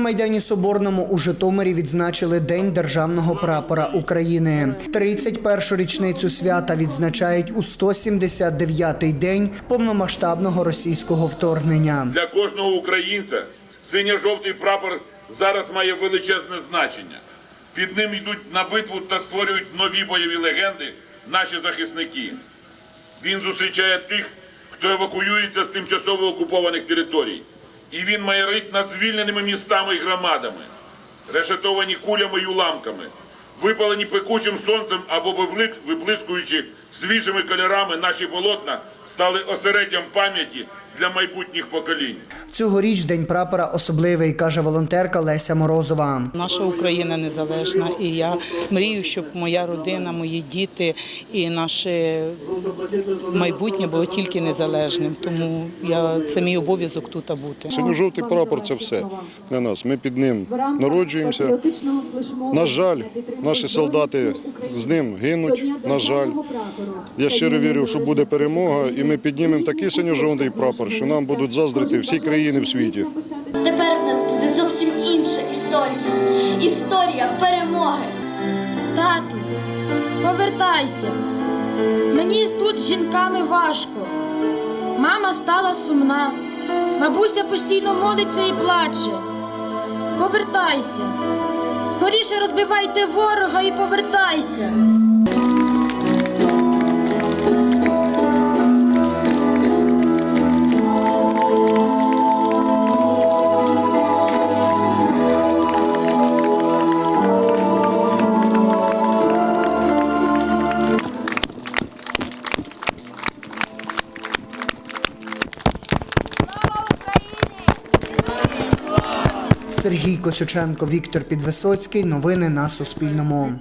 майдані Соборному у Житомирі відзначили День державного прапора України. 31-шу річницю свята відзначають у 179-й день повномасштабного російського вторгнення. Для кожного українця синьо-жовтий прапор зараз має величезне значення. Під ним йдуть на битву та створюють нові бойові легенди наші захисники. Він зустрічає тих, хто евакуюється з тимчасово окупованих територій. І він майорить над звільненими містами і громадами, решетовані кулями й уламками, випалені пекучим сонцем або виблискуючи свіжими кольорами наші полотна стали осереддям пам'яті для майбутніх поколінь. Цьогоріч День прапора особливий, каже волонтерка Леся Морозова. Наша Україна незалежна, і я мрію, щоб моя родина, мої діти і наше майбутнє було тільки незалежним. Тому я це мій обов'язок тут бути. Синьо-жовтий прапор це все для нас. Ми під ним народжуємося. На жаль, наші солдати з ним гинуть. На жаль, я щиро вірю, що буде перемога, і ми піднімемо такий синьо-жовтий прапор, що нам будуть заздрити всі країни в світі. Тепер в нас буде зовсім інша історія. Історія перемоги. Тату, повертайся. Мені тут з жінками важко. Мама стала сумна. Бабуся постійно молиться і плаче. Повертайся. Скоріше розбивайте ворога і повертайся. Сергій Косюченко, Віктор Підвисоцький. Новини на Суспільному.